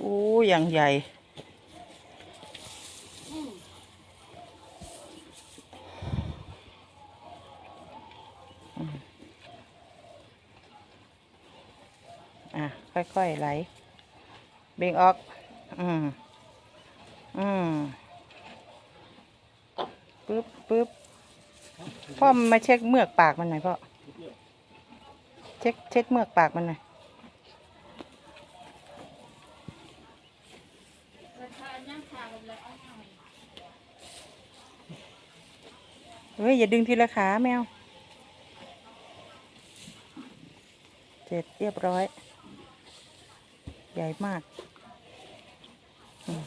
โอ้อย่างใหญ่ อะ ค่อยๆไหล เบ่งออก อืม อืมปึ๊บปึ๊บพ่อมาเช็คเมือกปากมันหน่อยพ่อ เช็คเช็คเมือกปากมันหน่อย เฮ้ย อย่าดึงทีละขาแมวเสร็จเรียบร้อย ใหญ่มากอืม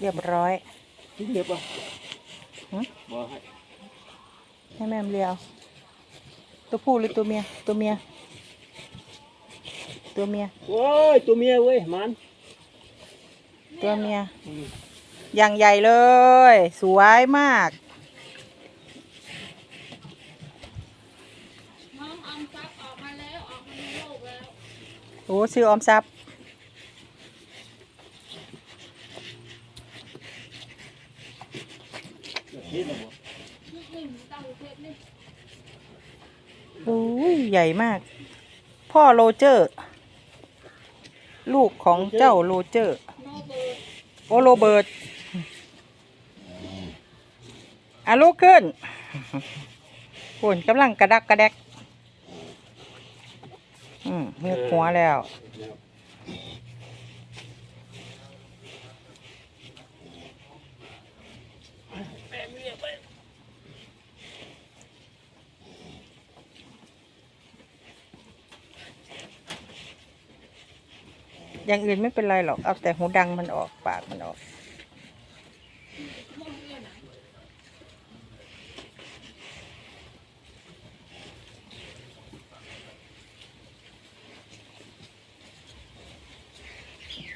เรียบร้อยทิ้งเล็บอะหึบ่ให้ให้แม่มเลียว ตัวผู้หรือตัวเมีย ตัวเมีย ตัวเมีย โอ้ยตัวเมียเว้ยมันตัวเมีย อย่างใหญ่เลย สวยมาก น้องออมทรัพย์ออกมาแล้วออกมาในโลกแล้วโอ้ชื่อออมทรัพย์นี่นะบ่นี่นี่มีเต้าเพชรนี่ โอ้ยใหญ่มาก พ่อโรเจอร์ ลูกของเจ้าโรเจอร์โอโรเบิร์ตอะลูกขึ้นปุ่นกำลังกระดักกระแดก อืมงือกหัวแล้ว อย่างอื่นไม่เป็นไรหรอก เอาแต่หูดังมันออกปากมันออก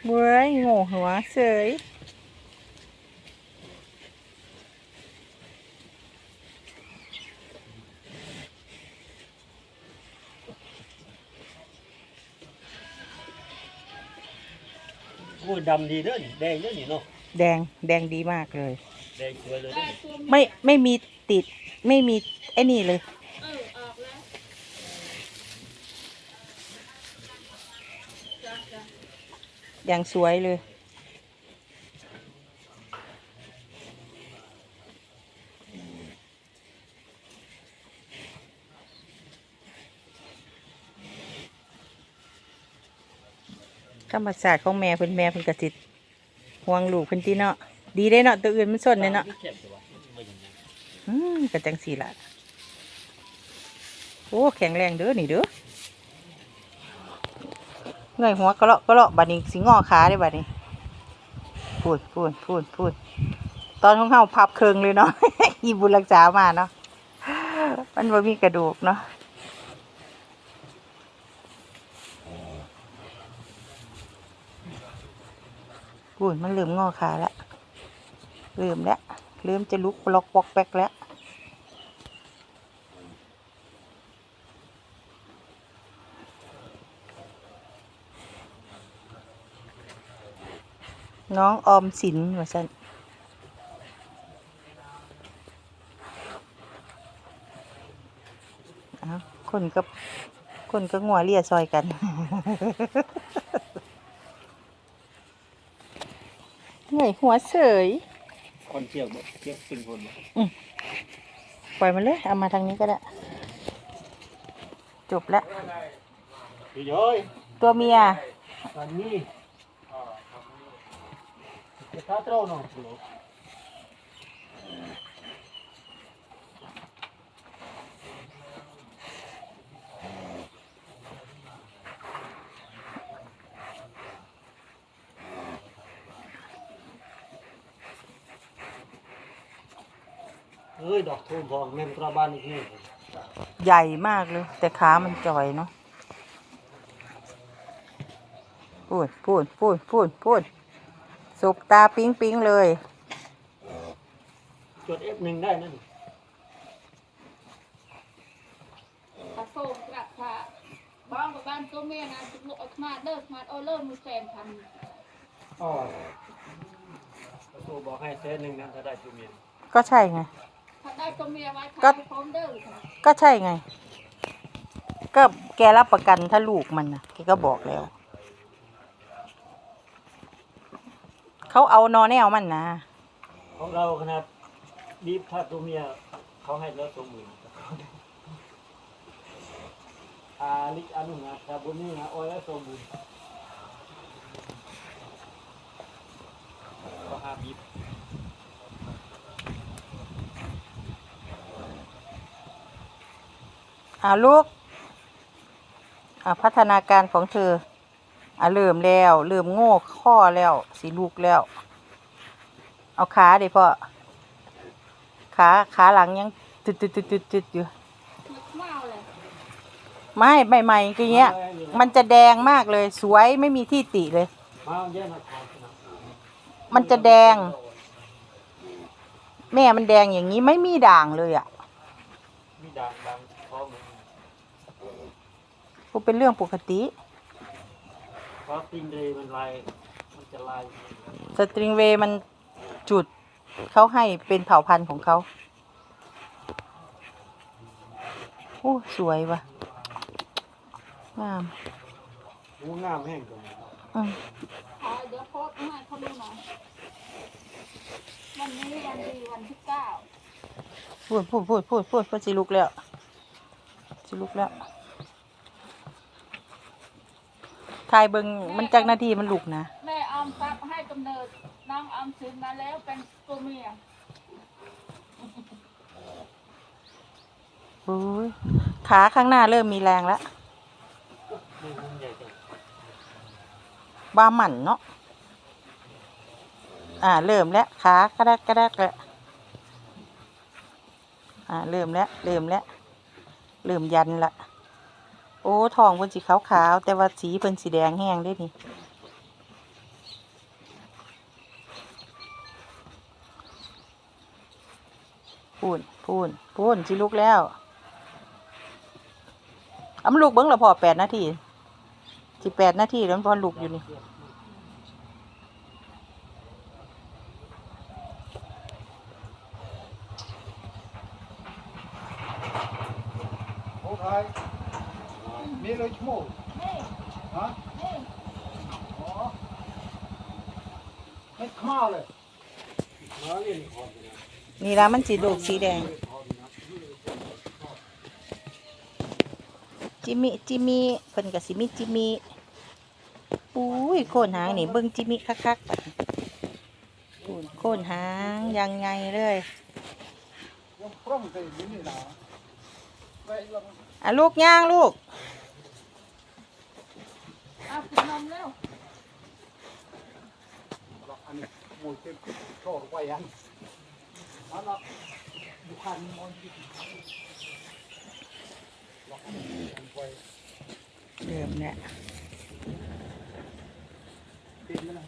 เว้ยโง่หัวเสย อ้ยดำดีเด้อนี่แดงเด้อนี่เนาะแดงแดงดีมากเลย แดงสวยเลยได้เด้อตัวไม่ไม่มีติดไม่มีไอ้นี่เลย เออออกแล้วจ้ะจ้ะอย่างสวยเลย รรมศาสตร์ของแม่เพิ่นแม่เพิ่นกสิดห่วงลูกเพิ่นติเนาะดีได้เนาะตัวอื่นมันสนเลยเนาะอืมก็จังสีละโอ้แข็งแรงเด้อนี่เด้อเงยหัวกระเลาะกระเลาะบัดนี้สิงอขาได้บัดนี้พูดพูดพูดพูดตอนของเฮาพับเคิงเลยเนาะอีบุญรักษามาเนาะมันบ่มีกระดูกเนาะ พูดมันลืมงอขาแล้วลืมแล้วลืมจะลุกปลอกปอกแปกแล้วน้องออมสินว่าซั่นคนกับคนก็งัวเลียซอยกัน เหนื่อยหัวเสยคนเชือกบ่เชือกเป็นคนบ่ปล่อยมันเลย เอามาทางนี้ก็ได้ จบแล้วพี่ย้อยตัวเมียตอนนี้จะท้าเต้าเนาะ เอ้ยดอกทูบทองแม่นตราบ้านอีกนี่ใหญ่มากเลย แต่ขามันจ่อยเนาะพูดพูดพูดพูดพูดสุบตาปิ๊งปิ๊งเลย จด F1 ได้นั่นกระโซงกระพะงานจุกลุกออกมาเด้อมาโอเริ่มมีแฟนพันอ๋อประตูบอกให้เส้นหนึ่งนะถ้าได้ตัวเมียก็ใช่ไง ถ้าได้ตัวเมียไว้ก็ขายพร้อมเด้อค่ะก็ใช่ไง ก็แกรับประกันถ้าลูกมันนะแกก็บอกแล้ว เขาเอานอแนวมันนะ ของเราขนาดบีบถ้าตัวเมียเขาให้แล้วตัวหมื่นอาลิกอันนึงนะถ้าบุญนี่นะโอ้ยแล้วตัวหมื่นก็หาบีบ อาลูกอาพัฒนาการของเธออาเริ่มแล้ว เริ่มโง่ข้อแล้ว สีลูกแล้ว เอาขาดิพ่อขาขาหลังยังตึดตึดตึดตึดตึดอยู่นึกเมาเลยไม่ใหม่ๆก็เงี้ย มันจะแดงมากเลย สวยไม่มีที่ติเลย มันจะแดง แม่มันแดงอย่างนี้ไม่มีด่างเลยอะมีดังดังพอมมัน ก็เป็นเรื่องปกติ เพราะติงเดย์มันลายมันจะลายสตริงเวย์มันจุดเขาให้เป็นเผ่าพันธุ์ของเขาโอ้สวยว่ะงามหูงามแห้งกว่าอืมขอเดี๋ยวโพสต์ให้เขาดูหน่อยวันนี้วันดีวันที่เก้าพูดพูดพูดพูดพูดพูดสิลุกแล้ว สิลุกแล้วทายเบิงมันจากหน้าที่มันลุกนะ แม่ออมทรัพย์ให้กำเนิดน้องออมสินมาแล้วเป็นตัวเมียโอ้ยขาข้างหน้าเริ่มมีแรงแล้วดูมันใหญ่จังบาหมันเนาะ อ่า เริ่มแล้วขากระแดกกระแดกแล้ว อ่า เริ่มแล้ว เริ่มแล้ว เริ่มยันละ โอ้ทองเพิ่นสีขาวๆแต่ว่าสีเพิ่นสีแดงแห้งได้นี่พูนพูนพูนสิลุกแล้วอามาลูกเบิ้งละพอแปดนาทีสิแปดนาทีแล้วมันพอลูกอยู่นี่ โอ้ยมีเลยชั่วโมง นี่ ฮะ นี่ อ๋อเมาเลยนี่ละมันสีลูกสีแดง จิมิจิมิเพิ่นกับสิมิจิมิอุ้ยโคนหางนี่เบิ่งจิมิคักๆบัดนี้พูนโคนหางยังไงเลยอะลูกย่างลูกเอากินนมเร็วลองอันนี้มว Hani muhtem çorba yan. Ana yukarı moncu. Diyorum ne? Bilmiyorum.